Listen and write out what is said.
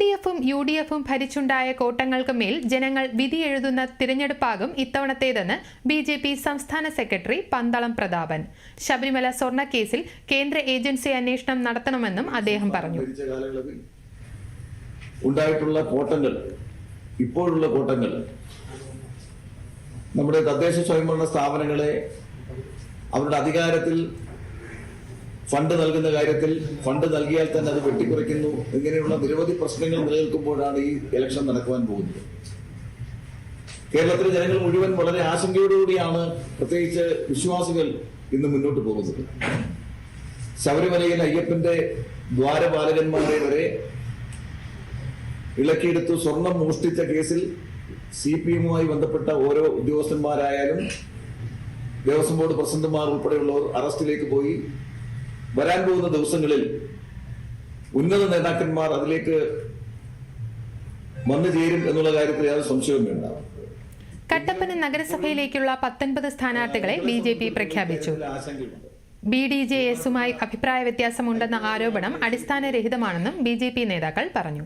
D എഫും U D എഫും ഭരിച്ചുണ്ടായ കോട്ടങ്ങൾക്ക് മേൽ ജനങ്ങൾ വിധിയെഴുതുന്ന തിരഞ്ഞെടുപ്പാകും ഇത്തവണത്തേതെന്ന് ബി ജെ പി സംസ്ഥാന സെക്രട്ടറി പന്തളം പ്രതാപൻ. ശബരിമല സ്വർണക്കേസിൽ കേന്ദ്ര ഏജൻസി അന്വേഷണം നടത്തണമെന്നും അദ്ദേഹം പറഞ്ഞു. ഉണ്ടായിട്ടുള്ള കോട്ടങ്ങൾ ഇപ്പോഴുള്ള കോട്ടങ്ങൾ നമ്മുടെ തദ്ദേശ സ്വയംഭരണ സ്ഥാപനങ്ങളെ അവരുടെ അധികാരത്തിൽ ഫണ്ട് നൽകുന്ന കാര്യത്തിൽ ഫണ്ട് നൽകിയാൽ തന്നെ അത് വെട്ടിക്കുറയ്ക്കുന്നു. ഇങ്ങനെയുള്ള നിരവധി പ്രശ്നങ്ങൾ നിലനിൽക്കുമ്പോഴാണ് ഈ ഇലക്ഷൻ നടക്കുവാൻ പോകുന്നത്. കേരളത്തിലെ ജനങ്ങൾ മുഴുവൻ വളരെ ആശങ്കയോടുകൂടിയാണ് പ്രത്യേകിച്ച് വിശ്വാസികൾ ഇന്ന് മുന്നോട്ട് പോകുന്നത്. ശബരിമലയിൽ അയ്യപ്പന്റെ ദ്വാരപാലകന്മാരെ വരെ ഇളക്കിയെടുത്തു സ്വർണം മോഷ്ടിച്ച കേസിൽ സി പി എമ്മുമായി ബന്ധപ്പെട്ട ഓരോ ഉദ്യോഗസ്ഥന്മാരായാലും ദേവസ്വം ബോർഡ് പ്രസിഡന്റുമാർ ഉൾപ്പെടെയുള്ളവർ അറസ്റ്റിലേക്ക് പോയി. വരാൻ പോകുന്ന ദിവസങ്ങളിൽ ഉന്നത നേതാക്കന്മാർ അതിലേക്ക് വന്നു ചേരും എന്നുള്ള കാര്യത്തിൽ യാതൊരു സംശയവും വേണ്ട. കട്ടപ്പന നഗരസഭയിലേക്കുള്ള പത്തൊൻപത് സ്ഥാനാർത്ഥികളെ ബി ജെ പി പ്രഖ്യാപിച്ചു. ബി ഡി ജെ എസുമായി അഭിപ്രായ വ്യത്യാസമുണ്ടെന്ന ആരോപണം അടിസ്ഥാനരഹിതമാണെന്നും ബി ജെ പി നേതാക്കൾ പറഞ്ഞു.